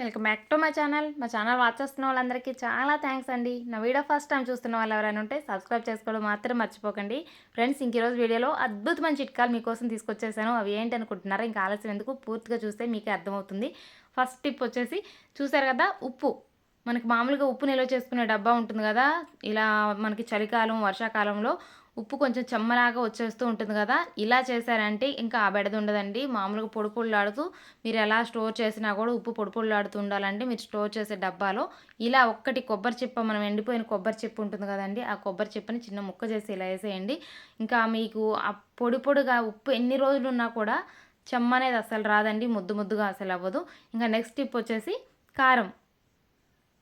Welcome back to మా channel. మా channel watch చేస్తున్న వాళ్ళందరికీ చాలా థ్యాంక్స్ అండి. నా వీడియో ఫస్ట్ టైం చూస్తున్న వాళ్ళు ఎవరైనా ఉంటే సబ్స్క్రైబ్ చేసుకోవడం మాత్రం మర్చిపోకండి. ఫ్రెండ్స్ ఇంక ఈరోజు వీడియోలో అద్భుతమైన చిట్కాలు మీకోసం తీసుకొచ్చేసాను. అవి ఏంటి అనుకుంటున్నారా ఇంకా ఆలస్యం ఎందుకు? పూర్తిగా చూస్తే మీకే అర్థమవుతుంది. ఫస్ట్ టిప్ వచ్చేసి చూసారు కదా ఉప్పు. మనకి మామూలుగా ఉప్పు నిల్వ చేసుకునే డబ్బా ఉంటుంది కదా ఇలా మనకి చలికాలం వర్షాకాలంలో ఉప్పు కొంచెం చెమ్మలాగా వచ్చేస్తూ ఉంటుంది కదా. ఇలా చేశారంటే ఇంకా ఆ బెడద ఉండదండి. మామూలుగా పొడి మీరు ఎలా స్టోర్ చేసినా కూడా ఉప్పు పొడి ఉండాలండి. ఉండాలంటే మీరు స్టోర్ చేసే డబ్బాలో ఇలా ఒక్కటి కొబ్బరి చిప్ప మనం ఎండిపోయిన కొబ్బరి చిప్ప ఉంటుంది కదండి. ఆ కొబ్బరి చిప్పని చిన్న ముక్క చేసి ఇలా వేసేయండి. ఇంకా మీకు ఆ పొడి పొడిగా ఉప్పు ఎన్ని రోజులు ఉన్నా కూడా చెమ్మ అనేది అసలు రాదండి. ముద్దు ముద్దుగా అసలు అవ్వదు. ఇంకా నెక్స్ట్ టిప్ వచ్చేసి కారం.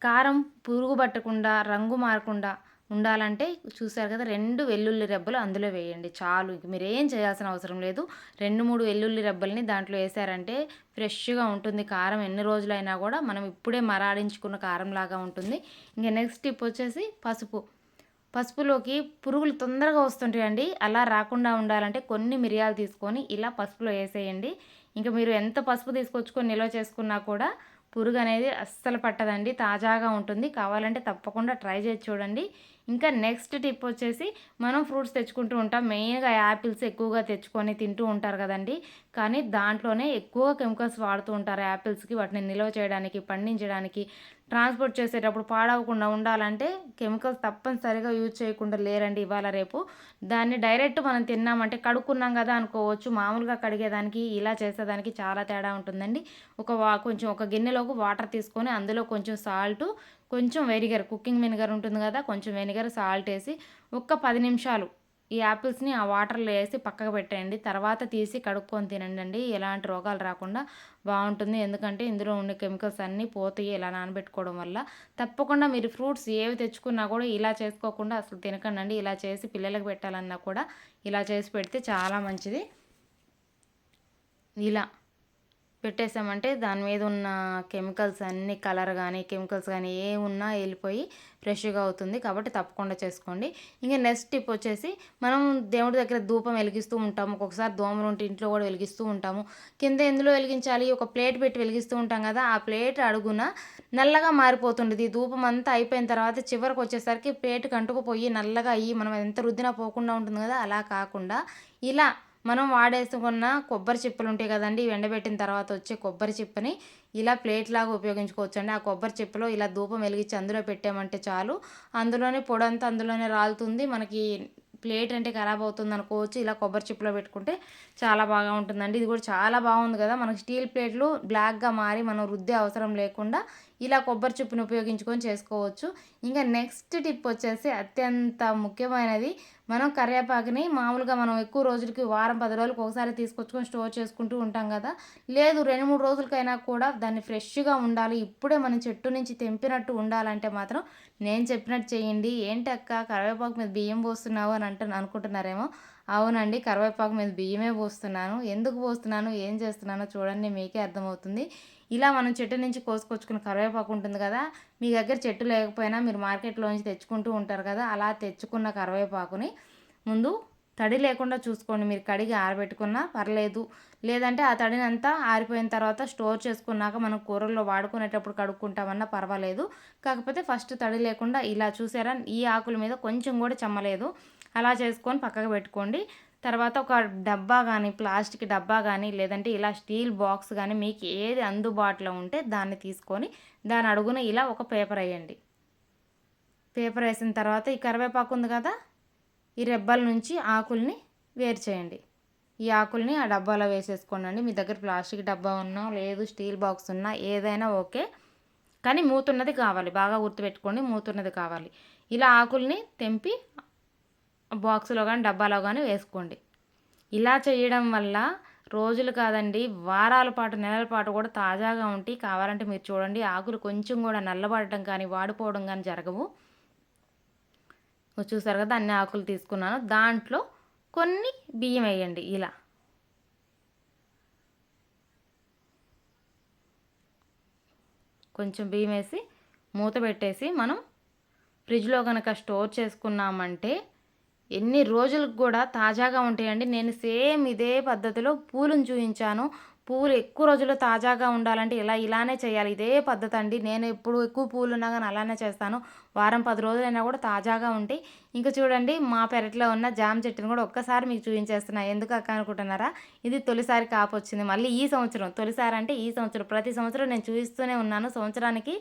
కారం పురుగు పట్టకుండా రంగు మారకుండా ఉండాలంటే చూసారు కదా రెండు వెల్లుల్లి రెబ్బలు అందులో వేయండి. చాలు ఇంక మీరు ఏం చేయాల్సిన అవసరం లేదు. రెండు మూడు వెల్లుల్లి రెబ్బల్ని దాంట్లో వేసారంటే ఫ్రెష్గా ఉంటుంది కారం. ఎన్ని రోజులైనా కూడా మనం ఇప్పుడే మరాడించుకున్న కారం లాగా ఉంటుంది. ఇంకా నెక్స్ట్ టిప్ వచ్చేసి పసుపు. పసుపులోకి పురుగులు తొందరగా వస్తుంటాయండి. అలా రాకుండా ఉండాలంటే కొన్ని మిరియాలు తీసుకొని ఇలా పసుపులో వేసేయండి. ఇంకా మీరు ఎంత పసుపు తీసుకొచ్చుకొని నిల్వ చేసుకున్నా కూడా పురుగు అనేది అస్సలు పట్టదండి. తాజాగా ఉంటుంది. కావాలంటే తప్పకుండా ట్రై చేసి చూడండి. ఇంకా నెక్స్ట్ టిప్ వచ్చేసి మనం ఫ్రూట్స్ తెచ్చుకుంటూ ఉంటాం. మెయిన్గా యాపిల్స్ ఎక్కువగా తెచ్చుకొని తింటూ ఉంటారు కదండి. కానీ దాంట్లోనే ఎక్కువ కెమికల్స్ వాడుతూ ఉంటారు యాపిల్స్కి వాటిని నిల్వ చేయడానికి పండించడానికి ట్రాన్స్పోర్ట్ చేసేటప్పుడు పాడవకుండా ఉండాలంటే కెమికల్స్ తప్పనిసరిగా యూజ్ చేయకుండా లేరండి ఇవాళ రేపు. దాన్ని డైరెక్ట్ మనం తిన్నామంటే కడుక్కున్నాం కదా అనుకోవచ్చు. మామూలుగా కడిగేదానికి ఇలా చేసేదానికి చాలా తేడా ఉంటుందండి. ఒక వా కొంచెం ఒక గిన్నెలోకి వాటర్ తీసుకొని అందులో కొంచెం సాల్ట్ కొంచెం వెనిగర్ కుకింగ్ వెనిగర్ ఉంటుంది కదా కొంచెం వెనిగర్ సాల్ట్ వేసి ఒక్క పది నిమిషాలు ఈ యాపిల్స్ని ఆ వాటర్లో వేసి పక్కకు పెట్టేయండి. తర్వాత తీసి కడుక్కొని తినండి ఎలాంటి రోగాలు రాకుండా బాగుంటుంది. ఎందుకంటే ఇందులో ఉండే కెమికల్స్ అన్నీ పోతాయి ఇలా నానబెట్టుకోవడం వల్ల. తప్పకుండా మీరు ఫ్రూట్స్ ఏవి తెచ్చుకున్నా కూడా ఇలా చేసుకోకుండా అసలు తినకండి ఇలా చేసి పిల్లలకు పెట్టాలన్నా కూడా ఇలా చేసి పెడితే చాలా మంచిది. ఇలా. పెట్టేసామంటే దాని మీద ఉన్న కెమికల్స్ అన్ని కలర్ కానీ కెమికల్స్ కానీ ఏ ఉన్నా వెళ్ళిపోయి ఫ్రెష్గా అవుతుంది. కాబట్టి తప్పకుండా చేసుకోండి. ఇంకా నెక్స్ట్ టిప్ వచ్చేసి మనం దేవుడి దగ్గర ధూపం వెలిగిస్తూ ఉంటాము. ఒక్కొక్కసారి దోమలు ఉంటే ఇంట్లో కూడా వెలిగిస్తూ ఉంటాము. కింద ఎందులో వెలిగించాలి? ఒక ప్లేట్ పెట్టి వెలిగిస్తూ ఉంటాం కదా ఆ ప్లేట్ అడుగున నల్లగా మారిపోతుండేది. ధూపం అంతా అయిపోయిన తర్వాత చివరికి వచ్చేసరికి ప్లేట్ కంటుకుపోయి నల్లగా అయ్యి మనం ఎంత రుద్దినా పోకుండా ఉంటుంది కదా అలా కాకుండా ఇలా మనం వాడేసుకున్న కొబ్బరి చిప్పలు ఉంటాయి కదండి ఎండబెట్టిన తర్వాత వచ్చే కొబ్బరి చిప్పని ఇలా ప్లేట్ లాగా ఉపయోగించుకోవచ్చు అండి ఆ కొబ్బరి చిప్పలో ఇలా ధూపం వెలిగించి అందులో పెట్టామంటే చాలు. అందులోనే పొడంతా అందులోనే రాలుతుంది. మనకి ప్లేట్ అంటే ఖరాబ్ అవుతుంది అనుకోవచ్చు. ఇలా కొబ్బరి చిప్పులో పెట్టుకుంటే చాలా బాగా ఉంటుందండి. ఇది కూడా చాలా బాగుంది కదా. మనకి స్టీల్ ప్లేట్లు బ్లాక్గా మారి మనం రుద్దే అవసరం లేకుండా ఇలా కొబ్బరి చిప్పుని ఉపయోగించుకొని చేసుకోవచ్చు. ఇంకా నెక్స్ట్ టిప్ వచ్చేసి అత్యంత ముఖ్యమైనది మనం కరివేపాకుని మామూలుగా మనం ఎక్కువ రోజులకి వారం పది రోజులకి ఒకసారి తీసుకొచ్చుకొని స్టోర్ చేసుకుంటూ ఉంటాం కదా. లేదు రెండు మూడు రోజులకైనా కూడా దాన్ని ఫ్రెష్గా ఉండాలి. ఇప్పుడే మనం చెట్టు నుంచి తెంపినట్టు ఉండాలంటే మాత్రం నేను చెప్పినట్టు చేయండి. ఏంటక్క కరివేపాకు మీద బియ్యం పోస్తున్నావు అని అంటు అనుకుంటున్నారేమో. అవునండి కరివేపాకు మీద బియ్యమే పోస్తున్నాను. ఎందుకు పోస్తున్నాను ఏం చేస్తున్నానో చూడండి మీకే అర్థమవుతుంది. ఇలా మనం చెట్టు నుంచి కోసుకొచ్చుకున్న కరివేపాకు ఉంటుంది కదా మీ దగ్గర చెట్టు లేకపోయినా మీరు మార్కెట్లోంచి తెచ్చుకుంటూ ఉంటారు కదా అలా తెచ్చుకున్న కరివేపాకుని ముందు తడి లేకుండా చూసుకోండి. మీరు కడిగి ఆరబెట్టుకున్నా పర్లేదు. లేదంటే ఆ తడిని అంతా ఆరిపోయిన తర్వాత స్టోర్ చేసుకున్నాక మనం కూరల్లో వాడుకునేటప్పుడు కడుక్కుంటామన్నా పర్వాలేదు. కాకపోతే ఫస్ట్ తడి లేకుండా ఇలా చూసారా ఈ ఆకుల మీద కొంచెం కూడా చెమ్మలేదు. అలా చేసుకొని పక్కకు పెట్టుకోండి. తర్వాత ఒక డబ్బా కానీ ప్లాస్టిక్ డబ్బా కానీ లేదంటే ఇలా స్టీల్ బాక్స్ కానీ మీకు ఏది అందుబాటులో ఉంటే దాన్ని తీసుకొని దాని అడుగున ఇలా ఒక పేపర్ వేయండి. పేపర్ వేసిన తర్వాత ఈ కరివేపాకు ఉంది కదా ఈ రెబ్బల నుంచి ఆకుల్ని వేరు చేయండి. ఈ ఆకుల్ని ఆ డబ్బాలో వేసేసుకోండి మీ దగ్గర ప్లాస్టిక్ డబ్బా ఉన్నా లేదు స్టీల్ బాక్స్ ఉన్నా ఏదైనా ఓకే. కానీ మూతున్నది కావాలి. బాగా గుర్తుపెట్టుకోండి మూతున్నది కావాలి. ఇలా ఆకుల్ని తెంపి బాక్స్లో కానీ డబ్బాలో కానీ వేసుకోండి. ఇలా చేయడం వల్ల రోజులు కాదండి వారాల పాటు నెలల పాటు కూడా తాజాగా ఉంటాయి కావాలంటే మీరు చూడండి ఆకులు కొంచెం కూడా నల్లబడటం కానీ వాడిపోవడం కానీ జరగవు. చూసారు కదా అన్ని ఆకులు తీసుకున్నాను. దాంట్లో కొన్ని బియ్యం వేయండి ఇలా. కొంచెం బియ్యం వేసి మూత పెట్టేసి మనం ఫ్రిడ్జ్లో కనుక స్టోర్ చేసుకున్నామంటే ఎన్ని రోజులకు కూడా తాజాగా ఉంటాయండి. నేను సేమ్ ఇదే పద్ధతిలో పూలను చూపించాను పూలు ఎక్కువ రోజులు తాజాగా ఉండాలంటే ఇలా ఇలానే చేయాలి. ఇదే పద్ధతి అండి. నేను ఎప్పుడు ఎక్కువ పూలు ఉన్నా కానీ అలానే చేస్తాను. వారం పది రోజులైనా కూడా తాజాగా ఉంటాయి. ఇంకా చూడండి మా పెరట్లో ఉన్న జామ చెట్టుని కూడా ఒక్కసారి మీకు చూపించేస్తున్నా ఎందుకు అక్క అనుకుంటున్నారా? ఇది తొలిసారి కాపు వచ్చింది. మళ్ళీ ఈ సంవత్సరం తొలిసారి అంటే ఈ సంవత్సరం. ప్రతి సంవత్సరం నేను చూపిస్తూనే ఉన్నాను. సంవత్సరానికి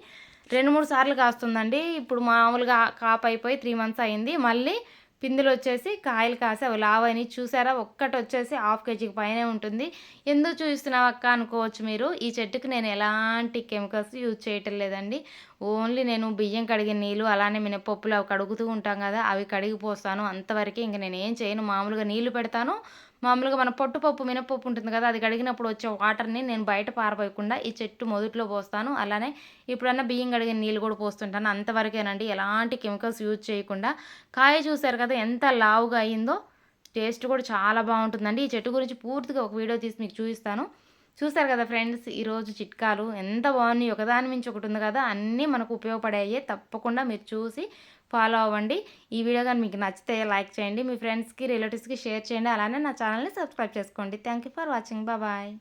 రెండు మూడు సార్లు కాస్తుందండి. ఇప్పుడు మామూలుగా కాపు అయిపోయి త్రీ మంత్స్ అయింది. మళ్ళీ పిందులు వచ్చేసి కాయలు కాసి లావని చూసారా? ఒక్కటి వచ్చేసి హాఫ్ కేజీకి పైనే ఉంటుంది. ఎందుకు చూపిస్తున్నావు అక్క అనుకోవచ్చు మీరు? ఈ చెట్టుకు నేను ఎలాంటి కెమికల్స్ యూజ్ చేయటం లేదండి. ఓన్లీ నేను బియ్యం కడిగిన నీళ్ళు అలానే మినపప్పులు అవి కడుగుతూ ఉంటాం కదా అవి కడిగి పోస్తాను అంతవరకే ఇంక నేను ఏం చేయను. మామూలుగా నీళ్ళు పెడతాను. మామూలుగా మన పొట్టుపప్పు మినపప్పు ఉంటుంది కదా అది కడిగినప్పుడు వచ్చే వాటర్ని నేను బయట పారపోయకుండా ఈ చెట్టు మొదట్లో పోస్తాను. అలానే ఇప్పుడన్నా బియ్యం కడిగిన నీళ్ళు కూడా పోస్తుంటాను. అంతవరకేనండి ఎలాంటి కెమికల్స్ యూజ్ చేయకుండా. కాయ చూసారు కదా ఎంత లావుగా అయిందో టేస్ట్ కూడా చాలా బాగుంటుందండి. ఈ చెట్టు గురించి పూర్తిగా ఒక వీడియో తీసి మీకు చూపిస్తాను. చూస్తారు కదా ఫ్రెండ్స్ ఈరోజు చిట్కాలు ఎంత బాగున్నాయి. ఒకదాని మించి ఒకటి ఉంది కదా అన్నీ మనకు ఉపయోగపడాయి. తప్పకుండా మీరు చూసి ఫాలో అవ్వండి. ఈ వీడియో కానీ మీకు నచ్చితే లైక్ చేయండి. మీ ఫ్రెండ్స్కి రిలేటివ్స్కి షేర్ చేయండి. అలానే నా ఛానల్ని సబ్స్క్రైబ్ చేసుకోండి. Thank you for watching. Bye.